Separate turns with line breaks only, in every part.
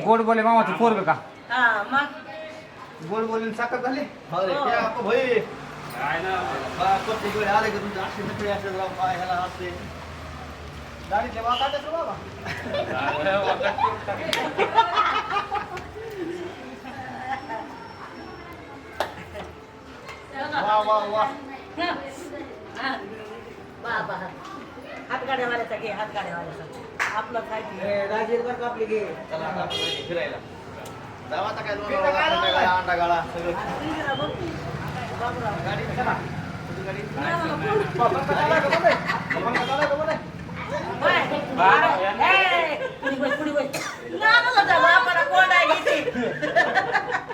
गोड बोले मामाचं पोरग का
हा मग
गोड बोलून साखर झाले
अरे
हो.
क्या आपको भाई बा प्रत्येक वेळी आले का तुमचे असे नखरे असे राव काय ह्याला असते गाडीतले वा काढतात रे बाबा वा वा वा
हा. बाबा हातगाड्यावाल्याचा घे हातगाड्यावाल्याचा आपलं काय ते.
चला आता आपण फिरायला जाऊ आता काय दोन वाजता अंडा गाळा सगळं
इंदिरा बघ. बाबूराव.
गाडी चला तुझी गाडी
बाय. ए, पुढे बस, पुढे बस. नानाला जा, बापाला कोंड आहे इथे. जाते पुढे जा.
मला फिरायचं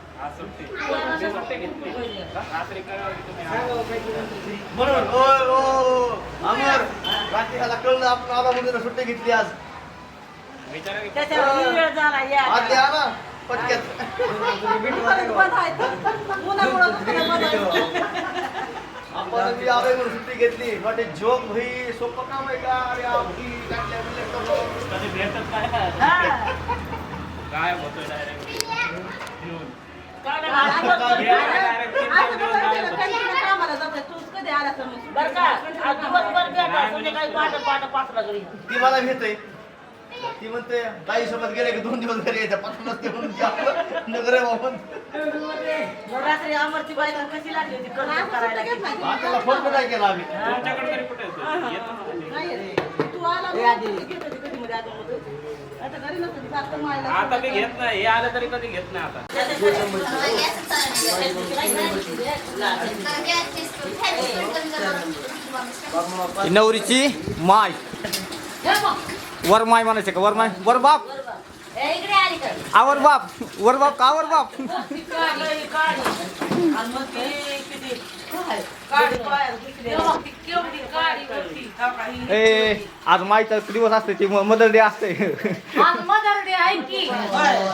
म्हणून ओय ओ अमर रात्री ह्याला कळलं आपण आला म्हणून सुट्टी घेतली आज
त्याच्यावर वेळ झाला या
आज द्या ना पटक्यात आपण मी आलोय म्हणून सुट्टी घेतली वाटे जोक भाई सोपं काम आहे का अरे आपली टाकल्या बिकल्या करून.
बरं का आज दिवसभर भेटा पाचला घरी
ती मला भेटते ती म्हणते ताई सोबत गेले की दोन दिवस घरी यायचं पाठवूनच ते म्हणून आपलं नगर आहे बाबा.
रात्री अमरची बायका कशी लागली होती? कर्ज करायला?
आपल्याला फोन पण नाही केला आम्ही?
तू? आला घेत होती कधी मध्ये आधी-मध्ये. आता
मी घेत नाही हे आलं तरी कधी घेत नाही आता.
नवरीची माय. वर माय म्हणायचे का? वर माय? वर बाप.
इकडे आली तर
आवर बाप. वर बाप का वर बाप? ए आज मायचा दिवस असते ती मदर डे असते.
मदर डे आहे की?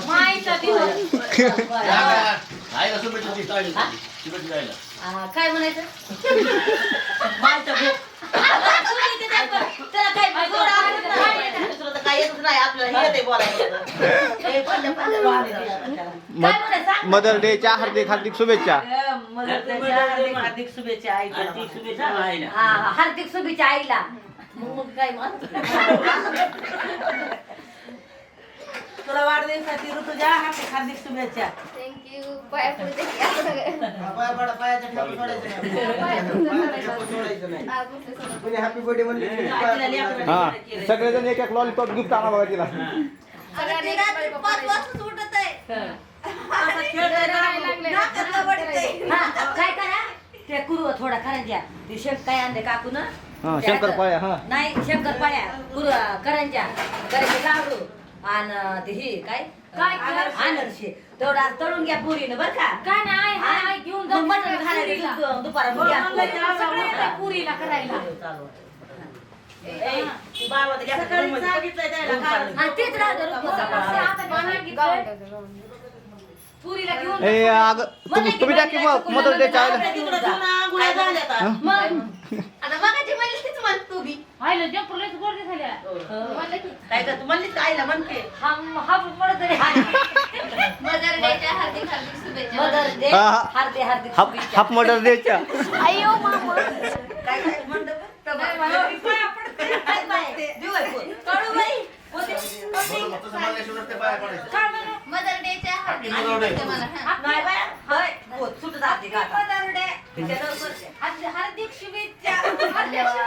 माईचा दिवस. काय म्हणायचं?
मदर डेच्या हार्दिक हार्दिक शुभेच्छा.
हार्दिक हार्दिक शुभेच्छा. आईला.
हार्दिक शुभेच्छा आईला. मग मग काय मग?
तुला वाढदिवसाची ऋतुजा हार्दिक हार्दिक शुभेच्छा.
थँक्यू पाया पडते
पाया पडा, पायाच्या ठेपा सोडायचं नाही. पायाच्या ठेपा सोडायचं नाही. कोणी हॅपी बर्थडे म्हणले की पाया
तिला लेकरं
हा
केलंय.
सगळेजण एक एक लॉलीपॉप गिफ्ट आणा बघा तिला.
हा. काय करा? ते कुरू थोडा करंज्या ते शेंग काय आणले काकू ना
हा शंकरपाळ्या हा.
नाही शंकर पाळ्या कुरू करंज्या करंजे लाडू. आणि ते हे काय तेवढा तळून घ्या पुरीनं बर का
काय नाही हाय, हाय, घेऊन जाऊ
मटण
पुरीला.
घालायचं दुपारा
बरं, म्हणलं की आज
सगळे
आपण
येतात पुरीला करायला
चालू. ए, ती बाबा तर जास्त
सकाळी
घरी
सांगितलंय त्याला
दोन
काल.
चालू.
आणि तेच राहतं रुपयाचं
असं
आपण.
आता सांगितलं. पुरीला घेऊन
ए अग तुम्ही तुम्ही टाकी मग मदर डेच्या
आपल्या
आईला
तिकडं जुना आंघोळ्या झाल्या आता.
मग आता मगाची म्हणली तीच म्हण तू बी
पाहिलं जपूरलाच गोडी
काय म्हणते
मदर डेच्या हार्दिक हार्दिक शुभेच्छा.
मदर डे शुभेच्छा.
हाफ मदर डेच्या.
अयो मामा.
काय काय म्हणतं.
मदर डेच्या. शुभेच्छा? मदर. हार्दिक हार्दिक शुभेच्छा.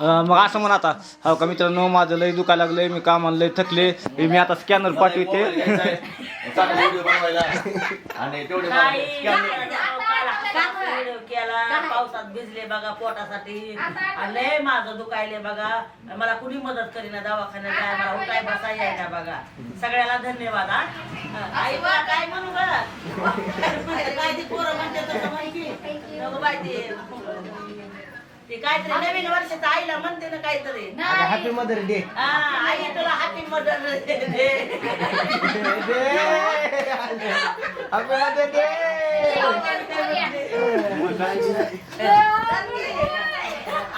मग असं म्हणा आता. हो का मित्रांनो माझं लय दुखायला लागलंय मी कामाला लय थकले. मी आता स्कॅनर पाठवते.
आणि तेवढे
केला पावसात भिजले बघा पोटासाठी. लय माझं दुखायले बघा. मला कुणी मदत करीना दवाखान्यात जाय मला उठाय बसाय यायला बघा. सगळ्याला धन्यवाद आई बा काय म्हणू काय ती पोरं म्हणते तसं माहिती? ते. ते काहीतरी नवीन वर्षाचं आईला म्हणते ना काहीतरी.
हॅपी मदर डे
हा आई तुला हाती मदत दे
हॅपी मदर डे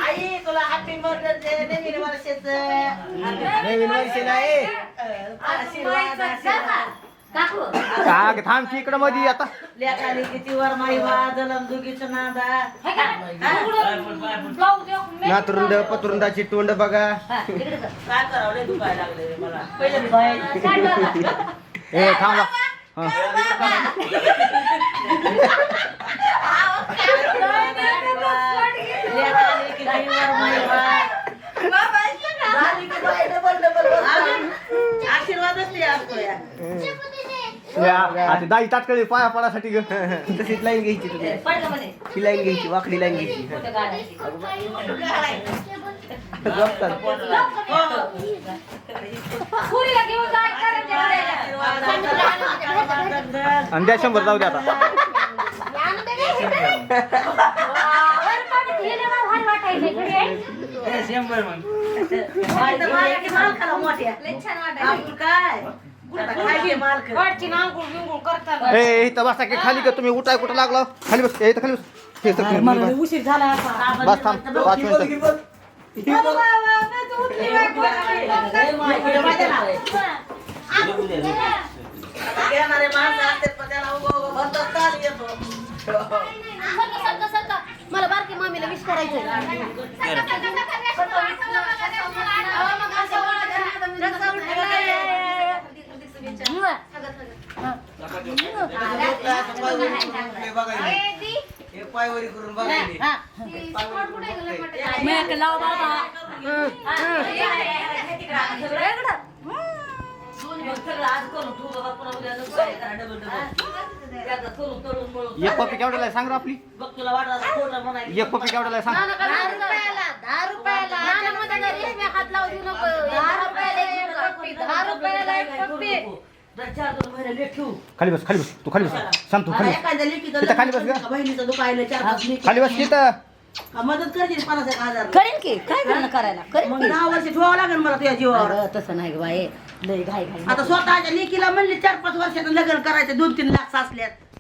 आई तुला हॅपी बर्थडे दे. नवीन वर्षाचं.
नवीन वर्ष नाही.
आशीर्वाद आशीर्वाद.
काकू
का थांब की इकडं मध्ये आता.
लेखाली किती वर माईवा जलम दुगीचं नादा.
नातरुंड पतरुंडाची तोंड बघा.
हा.
काय करावं दुखायला लागले मला. पहिले
ए थांबा. हा.
लेखाली किती वर माईवा झाली की बाई डबल डबल आशीर्वादच ते असतो या
या, आता दाई ताटकळी पाया पडासाठी ग
तशीच लाईन घ्यायची तुम्ही
पडलं म्हणे.
ही लाईन घ्यायची वाकडी लाईन घ्यायची
कुठं काढायची?
झोपतात.
पुरीला घेऊन जा, करायचं
आणि द्या शंभर जाऊ द्या आता.
शंभर मग.
ए इथं बसा की खाली का तुम्ही? उठाय कुठं लागला? खाली बस ए, इथं खाली बस. हे सर,
उशीर झाला आता.
बस थांब पाच मिनिटं.
येणारे माणसं असतात पण त्याला उभं उभं भरतात ताल येतो.
सरका, सरका, सरका. मला बारकी मामीला विश करायचं
हे पायवरी करून
बाबा
एक पप्पी केवढ्याला आहे सांग रे आपली. एक पप्पी केवढ्याला आहे सांग.
दहा रुपयाला दहा रुपयाला. नाना मध्ये रेशमी हात लावू देऊ नको. दहा रुपयाला एक पप्पी दहा रुपयाला पप्पी.
खाली बस खाली बस. तू खाली बस. शांत तू खाली बस. तिथं खाली बस गं.
बहिणीचं दुखायलं चार लेकी.
खाली बस तिथं
का मदत करशील पन्नास एक हजार.
करेन की. काय करणं करायला? करेन
मग
की.
दहा वर्ष ठेवावं लागेल मला तुझ्या जीवावर.
तसं नाही ग बाई. लय घाई घाई
आता स्वतःच्या लेकीला म्हणले चार पाच वर्षाचं लग्न करायचं दोन तीन लाख साचल्यात